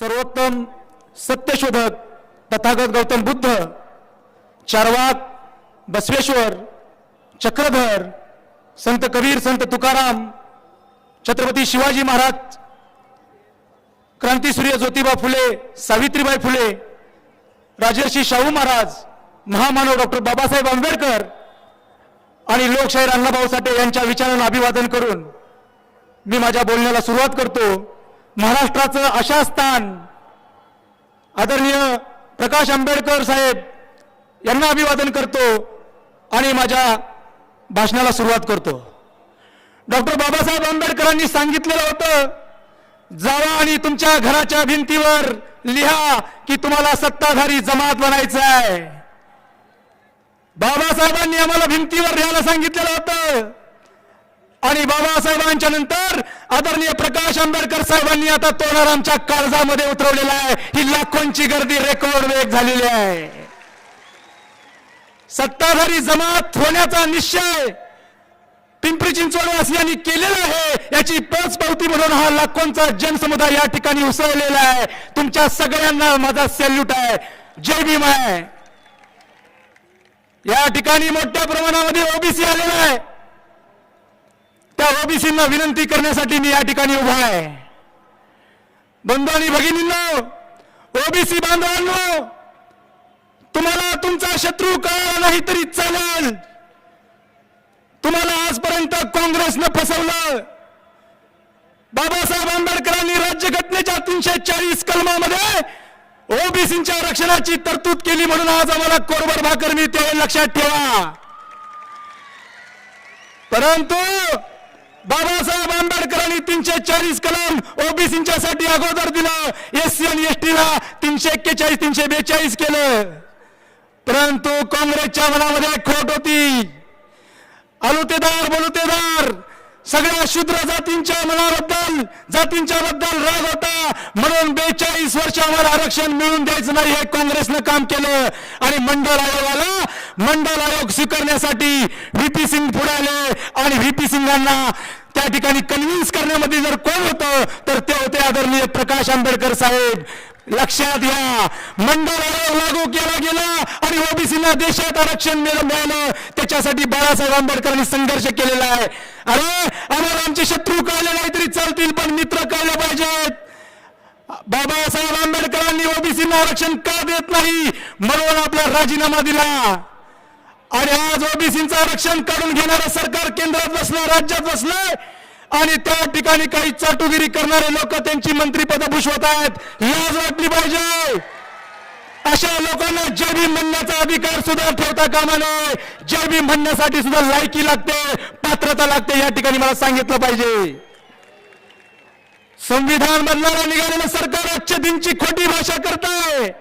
सर्वोत्तम सत्यशोधक तथागत गौतम बुद्ध चारवाक बसवेश्वर चक्रधर संत कबीर संत तुकाराम छत्रपती शिवाजी महाराज क्रांतीसूर्य ज्योतिबा फुले सावित्रीबाई फुले राजर्षी शाहू महाराज महामानव डॉक्टर बाबासाहेब आंबेडकर आणि लोकशाहीर अण्णाभाऊ साठे यांच्या विचारांना अभिवादन करून मी माझ्या बोलण्याला सुरुवात करतो. महाराष्ट्राचं अशा स्थान आदरणीय प्रकाश आंबेडकर साहेब यांना अभिवादन करतो आणि माझ्या भाषणाला सुरुवात करतो. डॉक्टर बाबासाहेब आंबेडकरांनी सांगितलेलं होतं जावा आणि तुमच्या घराच्या भिंतीवर लिहा की तुम्हाला सत्ताधारी जमात बनायचं आहे. बाबासाहेबांनी आम्हाला भिंतीवर लिहायला सांगितलेलं होतं. आणि बाबासाहेबांच्या नंतर आदरणीय प्रकाश आंबेडकर साहेबांनी आता तोरण आमच्या काळजामध्ये उतरवलेला आहे. ही लाखोंची गर्दी रेकॉर्ड वेग झालेली आहे. सत्ताधारी जमात होण्याचा निश्चय पिंपरी चिंचवडवासियांनी केलेला आहे. याची पोचपावती म्हणून हा लाखोंचा जनसमुदाय या ठिकाणी उसळलेला आहे. तुमच्या सगळ्यांना माझा सॅल्यूट आहे. जय भीम आहे. या ठिकाणी मोठ्या प्रमाणामध्ये ओबीसी आलेला आहे. त्या ओबीसींना विनंती करण्यासाठी मी या ठिकाणी उभा आहे. बंधू आणि भगिनींनो ओबीसी बांधवांनो तुम्हाला तुमचा शत्रू कळला नाही तरी चालेल. तुम्हाला आजपर्यंत काँग्रेसनं फसवलं. बाबासाहेब आंबेडकरांनी राज्यघटनेच्या तीनशे चाळीस कलमामध्ये ओबीसीच्या आरक्षणाची तरतूद केली म्हणून आज आम्हाला कोरबर भाकर मिळते लक्षात ठेवा. परंतु बाबासाहेब आंबेडकरांनी तीनशे चाळीस कलम ओबीसीच्या साठी अगोदर दिलं. एससी आणि एस तीनशे एक्केचाळीस तीनशे बेचाळीस केलं. परंतु काँग्रेसच्या मनामध्ये खोट होती. अलुतेदार बलुतेदार सगळ्या शूद्र जातींच्या मनाबद्दल जातींच्या बद्दल राग होता. म्हणून बेचाळीस वर्ष आम्हाला आरक्षण मिळून द्यायचं नाही हे काँग्रेसनं काम केलं. आणि मंडळ आयोगाला मंडळ आयोग स्वीकारण्यासाठी व्हीपी सिंग पुढे आले. व्ही पी सिंगांना त्या ठिकाणी कन्व्हिन्स करण्यामध्ये जर कोण होतं तर ते होते आदरणीय प्रकाश आंबेडकर साहेब. लक्षात घ्या. मंडळ आयोग लागू केला गेला आणि ओबीसीना देशात आरक्षण मिळालं त्याच्यासाठी बाळासाहेब आंबेडकरांनी संघर्ष केलेला आहे. अरे आम्हाला आमचे शत्रू कळले नाही तरी चालतील पण मित्र कळले पाहिजेत? बाबासाहेब आंबेडकरांनी ओबीसीना आरक्षण का देत नाही? म्हणून आपला राजीनामा दिला. आणि आज ओबीसीचं आरक्षण काढून घेणारं सरकार केंद्रात बसलं राज्यात बसलंय. आणि त्या ठिकाणी काही चाटुगिरी करणारे लोक त्यांची मंत्रीपद भूषवत आहेत. लाज वाटली पाहिजे. अशा लोकांना जेबी म्हणण्याचा अधिकार सुद्धा ठेवता कामा नये. जेबी म्हणण्यासाठी सुद्धा लायकी लागते पात्रता लागते या ठिकाणी मला सांगितलं पाहिजे. संविधान बदलायला निघालेलं सरकार आजच्या दिनची खोटी भाषा करताय.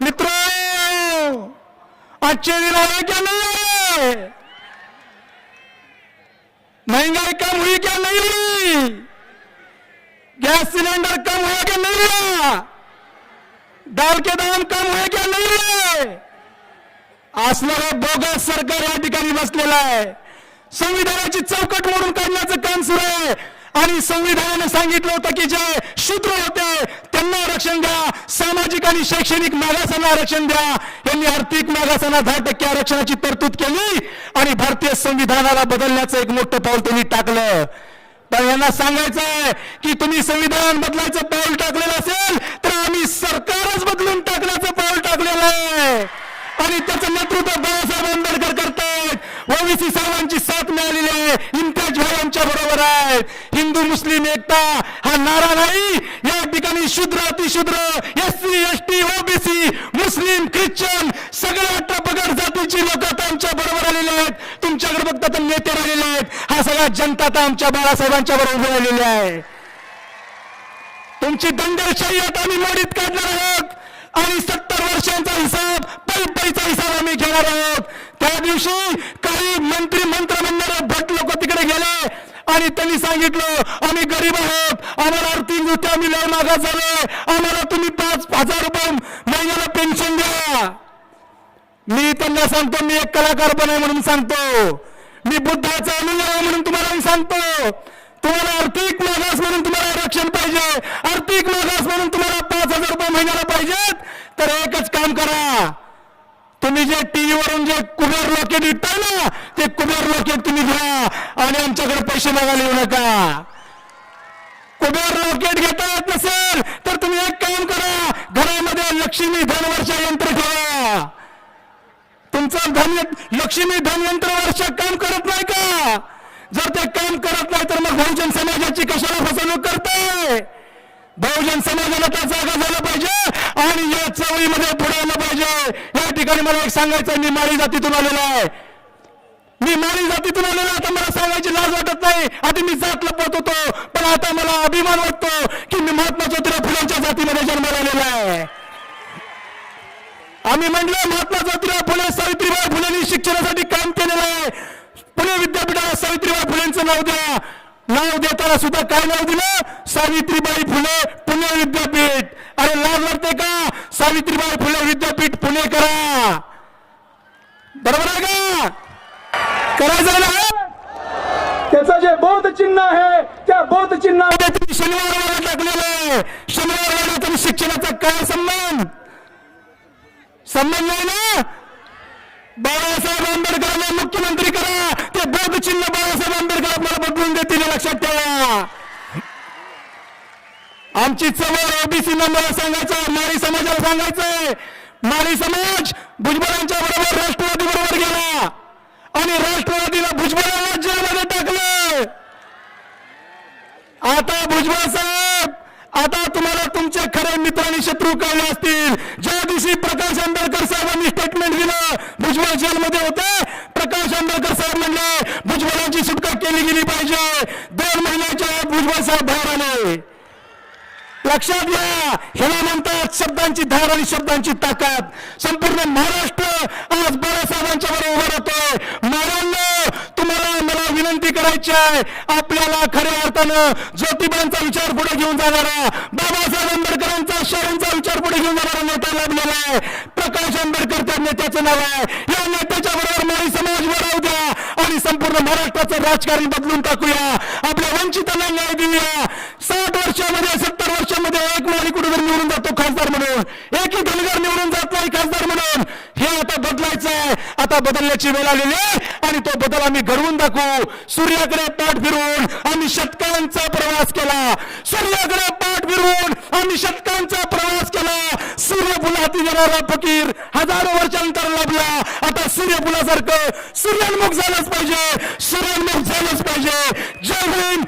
मित्र! आजचे दिन आहे क्या नहीं. महंगाई कम हुई क्या नहीं. हुई गैस सिलेंडर कम हुआ क्या नहीं. हुआ दाल के दाम कम हुए क्या नहीं. हुए असणारा बोगस सरकार या ठिकाणी बसलेला आहे. संविधानाची चौकट मोडून काढण्याचं काम सुरू आहे. आणि संविधानाने सांगितलं होतं की जे शूद्र होते त्यांना आरक्षण द्या. सामाजिक आणि शैक्षणिक मागासांना आरक्षण द्या. यांनी आर्थिक मागासांना दहा टक्के आरक्षणाची तरतूद केली आणि भारतीय संविधानाला बदलण्याचं एक मोठं पाऊल त्यांनी टाकलं. पण यांना सांगायचं आहे की तुम्ही संविधान बदलायचं पाऊल टाकलेलं असेल तर आम्ही सरकारच बदलून टाकण्याचं पाऊल टाकलेलं आहे. आणि त्याचं नेतृत्व बाळासाहेब ओबीसी साहेबांची साथ मिळालेली आहे. इम्तियाज भाई आमच्या बरोबर आहे. हिंदू मुस्लिम एकता हा नारा नाही. या ठिकाणी शूद्र अतिशूद्र S C S T OBC Muslim Christian सगळ्या टपगड जातीची लोक आता आमच्या बरोबर आलेले आहेत. तुमच्याकडे बघता तर नेते राहिलेले आहेत. हा सगळा जनता आता आमच्या बाळासाहेबांच्या बरोबर आलेली आहे. तुमची दंगलशाही आता आम्ही मोडीत काढणार आहोत. आणि सत्तर वर्षांचा हिसाब पैपैचा हिसाब आम्ही घेणार आहोत. त्या दिवशी काही मंत्री मंत्र भट लोक तिकडे गेले आणि त्यांनी सांगितलं आम्ही गरीब आहोत. आम्हाला आर्थिक दृष्ट्या आम्ही लय मागास झाले आम्हाला तुम्ही पाच हजार रुपये महिन्याला पेन्शन द्या. मी त्यांना सांगतो मी एक कलाकार पण आहे म्हणून सांगतो. मी बुद्धाचा अनुयायी म्हणून तुम्हाला सांगतो. तुम्हाला आर्थिक मागास म्हणून तुम्हाला आरक्षण पाहिजे आर्थिक मागास म्हणून तुम्हाला पाच हजार महिन्याला पाहिजेत तर एकच काम करा तुम्ही जे टीव्ही वरून जे कुबेर लॉकेट विकताय ना ते कुबेर लॉकेट तुम्ही घ्या आणि आमच्याकडे पैसे मागायला येऊ नका. कुबेर लॉकेट घेता येत नसेल तर तुम्ही एक काम करा घरामध्ये लक्ष्मी धनवर्षा यंत्र ठेवा. तुमचं धन लक्ष्मी धन यंत्र वर्ष काम करत नाही का? जर ते काम करत नाही तर मग बहुजन समाजाची कशाला फसवणूक करते बहुजन समाजाला त्या जागा आणि या चवळीमध्ये पुढे आलं पाहिजे. या ठिकाणी मला एक सांगायचं मी माळी जातीतून आलेलो आहे. मी माळी जातीतून आलेलो आहे, आता मला सांगायची लाज वाटत नाही. आधी मी जात लपवत होतो पण आता मला अभिमान वाटतो की मी महात्मा ज्योतिराव फुलांच्या जातीमध्ये जन्माला आलेला आहे. आम्ही म्हणलं महात्मा ज्योतिराव फुले सावित्रीबाई फुलेंनी शिक्षणासाठी काम केलेलं आहे. पुणे विद्यापीठाला सावित्रीबाई फुलेंचं नाव द्या. नाव देताना सुद्धा काय नाव दिलं? सावित्रीबाई फुले पुणे विद्यापीठ सावित्रीबाई फुले विद्यापीठ पुणे करा बरोबर आहे का? करायचं ना त्याचं जे बौद्ध चिन्ह आहे त्या बौद्ध चिन्हामध्ये तुम्ही शनिवार वाडा टाकलेलं आहे. शनिवार वाडा तुम्ही शिक्षणाचा काय संबंध? संबंध नाही ना? बाळासाहेब आंबेडकरांना मुख्यमंत्री करा. ते बौद्ध चिन्ह बाळासाहेब आंबेडकर आपल्याला बदलून देतील लक्षात ठेवा. आमची चवळ ओबीसी मला सांगायचं माळी समाजाला सांगायचंय. माळी समाज भुजबळांच्या बरोबर राष्ट्रवादी बरोबर गेला. आणि राष्ट्रवादीला भुजबळांना जेलमध्ये टाकलं. आता भुजबळ साहेब आता तुम्हाला तुमचे खरे मित्र आणि शत्रू कळले असतील. ज्या दिवशी प्रकाश आंबेडकर साहेबांनी स्टेटमेंट दिलं भुजबळ जेलमध्ये होते प्रकाश आंबेडकर साहेब म्हणले भुजबळांची सुटका केली गेली पाहिजे. दोन महिन्याच्या आत भुजबळ साहेब बाहेर आले. लक्षात घ्या. ह्याला म्हणतात शब्दांची धार आणि शब्दांची ताकद. संपूर्ण महाराष्ट्र आज बाळासाहेबांच्या बरोबर उभं राहतोय. महाराष्ट्र तुम्हाला मला विनंती करायची आहे. आपल्याला खऱ्या अर्थानं ज्योतिबांचा विचार पुढे घेऊन जाणारा बाबासाहेब आंबेडकरांचा शाळांचा विचार पुढे घेऊन जाणारा नेता लाभलेला आहे. प्रकाश आंबेडकर त्या नेत्याचं नाव आहे. या नेत्याच्या बरोबर माळी समाज राहू द्या. आणि संपूर्ण महाराष्ट्राचं राजकारण बदलून टाकूया. आपल्या वंचितांना न्याय देऊया. वर्षामध्ये सत्तर वर्षामध्ये एक माळी कुठेतरी निवडून जातो खासदार म्हणून. एकही धनगर निवडून जात नाही खासदार म्हणून. हे आता बदलायचं आहे आता बदलण्याची वेळ आलेली आहे आणि तो बदल आम्ही घडवून दाखवू. सूर्याकडे पाठ फिरून आम्ही शतकांचा प्रवास केला. सूर्याकडे पाठ फिरून आम्ही शतकांचा प्रवास केला. सूर्यफुलाती देणारा फकीर हजारो वर्षांतर लाभला. आता सूर्यफुलासारखं सूर्यन्मुख झालंच पाहिजे. सूर्यन्मुख झालंच पाहिजे. जय हिंद.